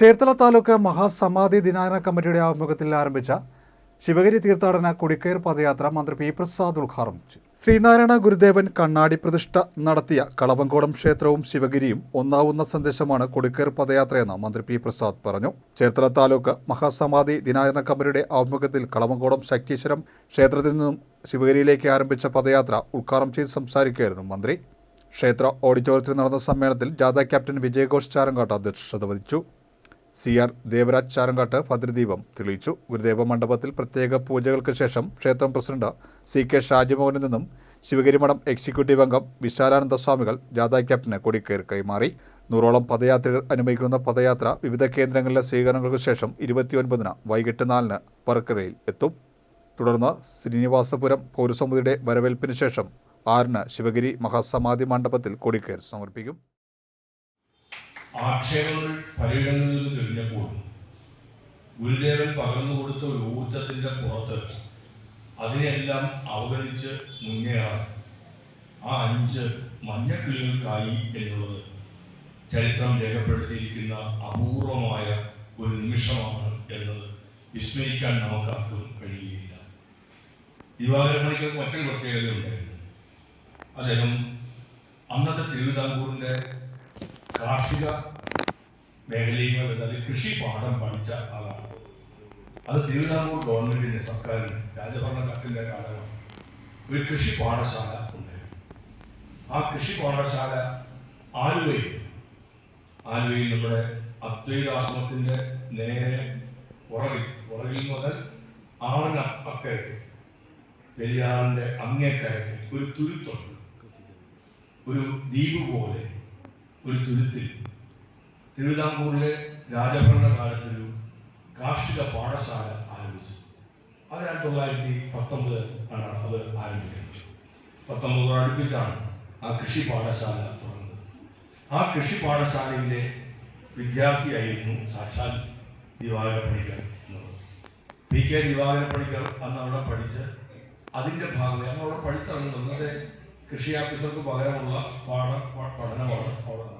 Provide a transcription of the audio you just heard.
ചേർത്തല താലൂക്ക് മഹാസമാധി ദിനാചരണ കമ്മിറ്റിയുടെ ആഭിമുഖ്യത്തിൽ ആരംഭിച്ച ശിവഗിരി തീർത്ഥാടന കൊടിക്കയർ പദയാത്ര മന്ത്രി പി പ്രസാദ് ഉദ്ഘാടനം ചെയ്തു. ശ്രീനാരായണ ഗുരുദേവൻ കണ്ണാടി പ്രതിഷ്ഠ നടത്തിയ കളവങ്കോടം ക്ഷേത്രവും ശിവഗിരിയും ഒന്നാവുന്ന സന്ദേശമാണ് കൊടിക്കയർ പദയാത്രയെന്ന് മന്ത്രി പി പ്രസാദ് പറഞ്ഞു. ചേർത്തല താലൂക്ക് മഹാസമാധി ദിനാചരണ കമ്മിറ്റിയുടെ ആഭിമുഖ്യത്തിൽ കളവങ്കോടം ശക്തീശ്വരം ക്ഷേത്രത്തിൽ നിന്നും ശിവഗിരിയിലേക്ക് ആരംഭിച്ച പദയാത്ര ഉദ്ഘാടനം ചെയ്ത് സംസാരിക്കുകയായിരുന്നു മന്ത്രി. ക്ഷേത്ര ഓഡിറ്റോറിയത്തിൽ നടന്ന സമ്മേളനത്തിൽ ജാഥ ക്യാപ്റ്റൻ വിജയഘോഷ് ചാരങ്കാട്ട് അധ്യക്ഷത വഹിച്ചു. സി ആർ ദേവരാജ് ചാരങ്കാട്ട് ഭദ്രദീപം തെളിയിച്ചു. ഗുരുദേവ മണ്ഡപത്തിൽ പ്രത്യേക പൂജകൾക്ക് ശേഷം ക്ഷേത്രം പ്രസിഡന്റ് സി കെ ഷാജിമോഹനിൽ നിന്നും ശിവഗിരിമഠം എക്സിക്യൂട്ടീവ് അംഗം വിശാലാനന്ദ സ്വാമികൾ ജാഥാ ക്യാപ്റ്റന് കൊടിക്കയർ കൈമാറി. നൂറോളം പദയാത്രികർ അനുഭവിക്കുന്ന പദയാത്ര വിവിധ കേന്ദ്രങ്ങളിലെ സ്വീകരണങ്ങൾക്ക് ശേഷം ഇരുപത്തിയൊൻപതിന് വൈകിട്ട് നാലിന് വർക്കരയിൽ എത്തും. തുടർന്ന് ശ്രീനിവാസപുരം പൗരസമിതിയുടെ വരവേൽപ്പിന് ശേഷം ആറിന് ശിവഗിരി മഹാസമാധി മണ്ഡപത്തിൽ കൊടിക്കയർ സമർപ്പിക്കും. ആക്ഷേപങ്ങൾ പലയിടങ്ങളിൽ ഗുരുദേവൻ പകർന്നു കൊടുത്ത ഒരു ഊർജത്തിന്റെ പുറത്ത് അതിനെല്ലാം അവഗണിച്ച് മുന്നേറാൻ ആ അഞ്ച് മഞ്ഞക്കിളികൾക്കായി എന്നുള്ളത് ചരിത്രം രേഖപ്പെടുത്തിയിരിക്കുന്ന അപൂർവമായ ഒരു നിമിഷമാണ് എന്നത് വിസ്മയിക്കാൻ നമുക്കാർക്കും കഴിയുകയില്ല. ദിവാകര മണിക്ക് മറ്റൊരു പ്രത്യേകതയുണ്ടായിരുന്നു അദ്ദേഹം അന്നത്തെ തിരുവിതാംകൂറിന്റെ കാർഷിക മേഖലയുമായി ബന്ധത്തിൽ കൃഷി പാഠം പഠിച്ച ആളാണ്. അത് തിരുവിതാംകൂർ ഗവൺമെന്റിന്റെ സർക്കാരിന് രാജഭരണത്തിന്റെ കാലമാണ്. ഒരു കൃഷി പാഠശാല ഉണ്ടായിരുന്നു. ആ കൃഷി പാഠശാല ആലുവയിൽ ആലുവയിൽ നമ്മുടെ അദ്വൈതാശ്രമത്തിന്റെ നേരെ പുറകിൽ പുറകിൽ മുതൽ ആറിന് അക്കരയ്ക്ക് പെരിയാറിന്റെ അങ്ങേക്കരയ്ക്ക് ഒരു തുരുത്തുണ്ട്. ഒരു ദ്വീപ് പോലെ ഒരു തുരുത്തിൽ തിരുവിതാംകൂറിലെ രാജഭരണ കാലത്തൊരു കാർഷിക പാഠശാല ആരംഭിച്ചു. അത് ആയിരത്തി തൊള്ളായിരത്തി പത്തൊമ്പത് ആണ് അത് ആരംഭിക്കുന്നത് പത്തൊമ്പത് അടുപ്പിച്ചാണ് ആ കൃഷി പാഠശാല തുറന്നത് ആ കൃഷി പാഠശാലയിലെ വിദ്യാർത്ഥിയായിരുന്നു സാക്ഷാൽ ദിവാകര പണിക്കർ എന്നുള്ളത് പി കെ ദിവാകര പണിക്കർ അന്ന് അവിടെ പഠിച്ച് അതിന്റെ ഭാഗമായി അന്ന് അവിടെ പഠിച്ചിറങ്ങുന്നത്. അന്നത്തെ കൃഷി ഓഫീസർക്ക് പകരമുള്ള പാഠ പഠനമാണ് അവിടെ